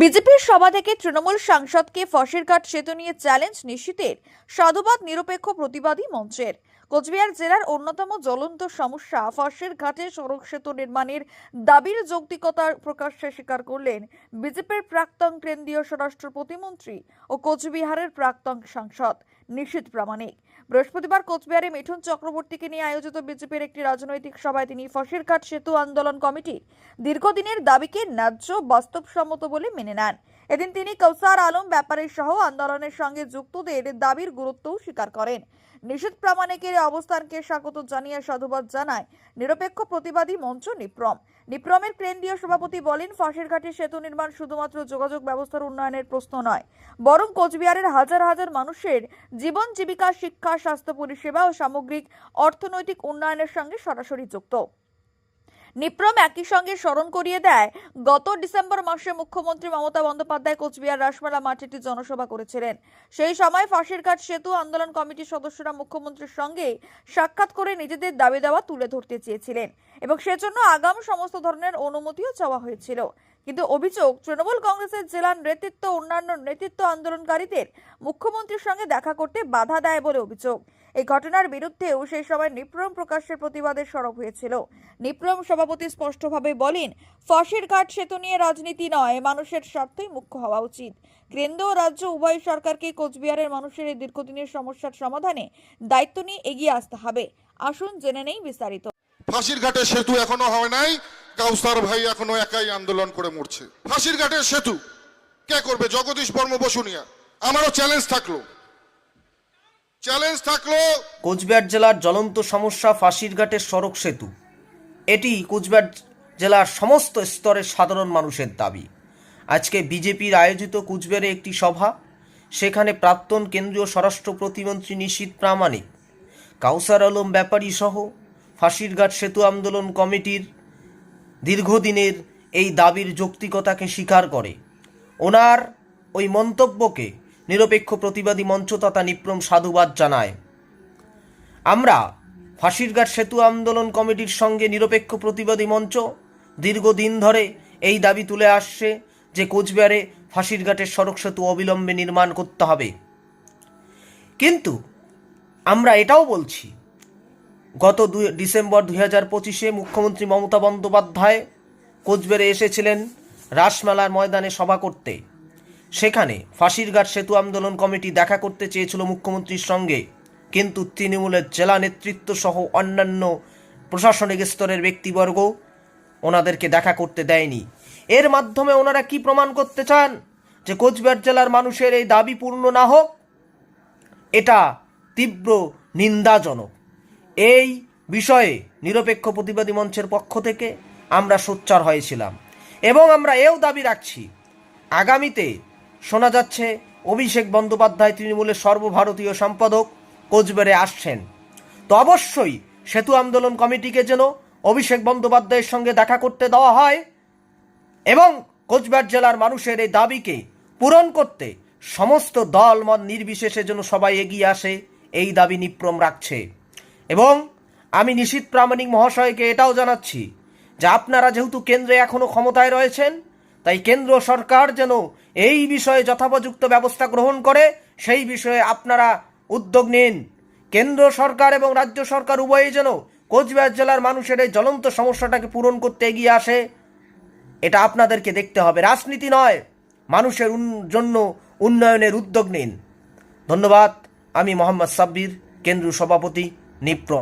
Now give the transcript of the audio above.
বিজেপির সভা থেকে তৃণমূল সাংসদকে ফসের ঘাট সেতু নিয়ে চ্যালেঞ্জ নিশ্চিতের সাধুবাদ নিরপেক্ষ প্রতিবাদী মঞ্চের। কোচবিহার জেলার অন্যতম জ্বলন্ত সমস্যা, ফসের ঘাটে সড়ক সেতু নির্মাণের দাবির যৌক্তিকতার প্রকাশ্যে স্বীকার করলেন বিজেপির প্রাক্তন কেন্দ্রীয় স্বরাষ্ট্র প্রতিমন্ত্রী ও কোচবিহারের প্রাক্তন সাংসদ নিশীত প্রামাণিক। বৃহস্পতিবার কোচবিহারে মিঠুন চক্রবর্তীকে নিয়ে আয়োজিত বিজেপির একটি রাজনৈতিক সভায় তিনি ফসিরঘাট সেতু আন্দোলন কমিটি দীর্ঘদিনের দাবিকে ন্যায্য বাস্তবসম্মত বলে মেনে নেন। এদিন তিনি কৌসার আলম ব্যাপারী সহ আন্দোলনের সঙ্গে যুক্তদের দাবির গুরুত্বও স্বীকার করেন। নিষেধ প্রামাণিকের অবস্থানকে স্বাগত জানিয়ে সাধুবাদ জানায় নিরপেক্ষ প্রতিবাদী মঞ্চ নিপ্রম। নিপ্রমের কেন্দ্রীয় সভাপতি বলেন, ফাঁসির ঘাটে সেতু নির্মাণ শুধুমাত্র যোগাযোগ ব্যবস্থার উন্নয়নের প্রশ্ন নয়, বরং কোচবিহারের হাজার হাজার মানুষের জীবন, জীবিকা, শিক্ষা, স্বাস্থ্য, পরিষেবা ও সামগ্রিক অর্থনৈতিক উন্নয়নের সঙ্গে সরাসরি যুক্ত। নিপ্রম একই সঙ্গে স্মরণ করিয়ে দেয়, গত ডিসেম্বর মাসে মুখ্যমন্ত্রী মমতা বন্দ্যোপাধ্যায় কোচবিহার রাসমেলা মাঠে একটি জনসভা করেছিলেন। সেই সময় ফাঁসির ঘাট সেতু আন্দোলন কমিটির সদস্যরা মুখ্যমন্ত্রীর সঙ্গে সাক্ষাৎ করে নিজেদের দাবি দেওয়া তুলে ধরতে চেয়েছিলেন এবং সেজন্য আগাম সমস্ত ধরনের অনুমতিও চাওয়া হয়েছিল। কিন্তু অভিযোগ, তৃণমূল কংগ্রেসের জেলার নেতৃত্ব, অন্যান্য নেতৃত্ব আন্দোলনকারীদের মুখ্যমন্ত্রীর সঙ্গে দেখা করতে বাধা দেয় বলে অভিযোগ। এই ঘটনার বিরুদ্ধেও সেই সময় নিপ্রম প্রকাশের প্রতিবাদের সরব হয়েছিল। নিপ্রম সভাপতি স্পষ্টভাবে বলেন, ফসির ঘাট সেতু নিয়ে রাজনীতি নয়, মানুষের স্বার্থই মুখ্য হওয়া উচিত। কেন্দ্র ও রাজ্য উভয় সরকারকে কোচবিহারের মানুষের এই দীর্ঘদিনের সমস্যার সমাধানে দায়িত্ব নিয়ে এগিয়ে আসতে হবে। আসুন জেনে নেই বিস্তারিত। ফাঁসির ঘাটের সেতু এখনও হয় নাই। কাউসার ভাই এখনও একাই আন্দোলন করে মরছে। ফাঁসির ঘাটের সেতু কে করবে? জগদীশ বর্ম বসুনিয়া আমারও চ্যালেঞ্জ থাকল। চ্যালেঞ্জ থাকল কোচবিহার জেলার জ্বলন্ত সমস্যা ফাঁসিরঘাটের সড়ক সেতু। এটি কোচবিহার জেলার সমস্ত স্তরের সাধারণ মানুষের দাবি। আজকে বিজেপির আয়োজিত কুচবিহারে একটি সভা, সেখানে প্রাক্তন কেন্দ্রীয় স্বরাষ্ট্র প্রতিমন্ত্রী নিশীত প্রামাণিক, কাউসার আলম ব্যাপারী সহ ফাঁসিরঘাট সেতু আন্দোলন কমিটির দীর্ঘদিনের এই দাবির যৌক্তিকতাকে স্বীকার করে। ওনার ওই মন্তব্যকে নিরপেক্ষ প্রতিবাদী মঞ্চ তথা নিপ্রম সাধুবাদ জানায়। আমরা ফাঁসিরঘাট সেতু আন্দোলন কমিটির সঙ্গে নিরপেক্ষ প্রতিবাদী মঞ্চ দীর্ঘদিন ধরে এই দাবি তুলে আসছে যে কোচবিহারে ফাঁসিরঘাটের সড়ক সেতু অবিলম্বে নির্মাণ করতে হবে। কিন্তু আমরা এটাও বলছি, গত দুই ডিসেম্বর দুই হাজার পঁচিশে মুখ্যমন্ত্রী মমতা বন্দ্যোপাধ্যায় কোচবিহারে এসেছিলেন রাসমেলার ময়দানে সভা করতে। সেখানে ফাঁসিরঘাট সেতু আন্দোলন কমিটি দেখা করতে চেয়েছিল মুখ্যমন্ত্রীর সঙ্গে। কিন্তু তৃণমূলের জেলা নেতৃত্ব সহ অন্যান্য প্রশাসনিক স্তরের ব্যক্তিবর্গ ওনাদেরকে দেখা করতে দেয়নি। এর মাধ্যমে ওনারা কি প্রমাণ করতে চান যে কোচবিহার জেলার মানুষের এই দাবি পূর্ণ না হোক? এটা তীব্র নিন্দাজনক। এই বিষয়ে নিরপেক্ষ প্রতিবাদী মঞ্চের পক্ষ থেকে আমরা সোচ্চার হয়েছিলাম এবং আমরা এও দাবি রাখছি, আগামীতে শোনা যাচ্ছে, অভিষেক বন্দ্যোপাধ্যায় তৃণমূলের সর্বভারতীয় সম্পাদক কোচবিহারে আসছেন। তো অবশ্যই সেতু আন্দোলন কমিটিকে যেন অভিষেক বন্দ্যোপাধ্যায়ের সঙ্গে দেখা করতে দেওয়া হয় এবং কোচবিহার জেলার মানুষের এই দাবিকে পূরণ করতে সমস্ত দল মত নির্বিশেষে যেন সবাই এগিয়ে আসে, এই দাবি নিপ্রম রাখছে। এবং আমি নিশীত প্রামাণিক মহাশয়কে এটাও জানাচ্ছি যে আপনারা যেহেতু কেন্দ্রে এখনও ক্ষমতায় রয়েছেন তাই কেন্দ্র সরকার যেন এই বিষয়ে যথোপযুক্ত ব্যবস্থা গ্রহণ করে, সেই বিষয়ে আপনারা উদ্যোগ নিন। কেন্দ্র সরকার এবং রাজ্য সরকার উভয়ই যেন কোচবিহার জেলার মানুষের এই জ্বলন্ত সমস্যাটাকে পূরণ করতে এগিয়ে আসে, এটা আপনাদেরকে দেখতে হবে। রাজনীতি নয়, মানুষের জন্য উন্নয়নের উদ্যোগ নিন। ধন্যবাদ, আমি মোহাম্মদ সাব্বির, কেন্দ্রীয় সভাপতি নিপ্রম।